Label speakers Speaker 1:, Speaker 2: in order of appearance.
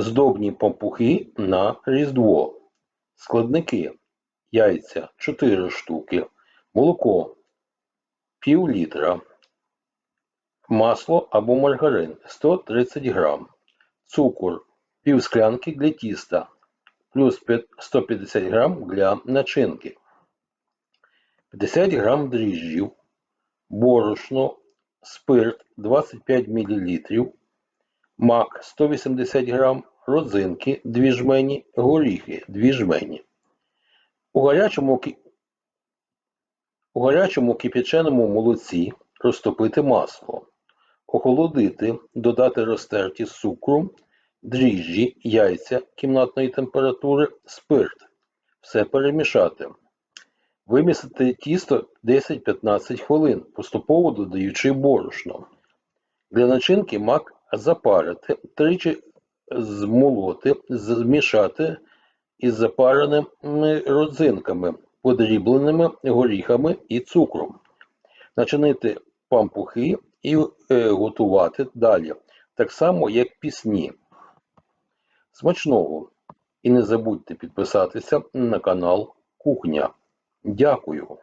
Speaker 1: Здобні пампухи на Різдво. Складники. Яйця 4 штуки. Молоко пів літра. Масло або маргарин 130 грам. Цукор пів склянки для тіста. Плюс 150 грам для начинки. 50 грам дріжджів. Борошно, спирт 25 мл, мак 180 грам, родзинки 2 жмені, горіхи 2 жмені. У гарячому, у гарячому кип'яченому молоці розтопити масло, охолодити, додати розтерті з цукром, дріжджі, яйця кімнатної температури, спирт. Все перемішати. Вимісити тісто 10-15 хвилин, поступово додаючи борошно. Для начинки мак запарити, тричі змолоти, змішати із запареними родзинками, подрібленими горіхами і цукром. Начинити пампухи і е, готувати далі, так само як пісні. Смачного! І не забудьте підписатися на канал Кухня. Дякую.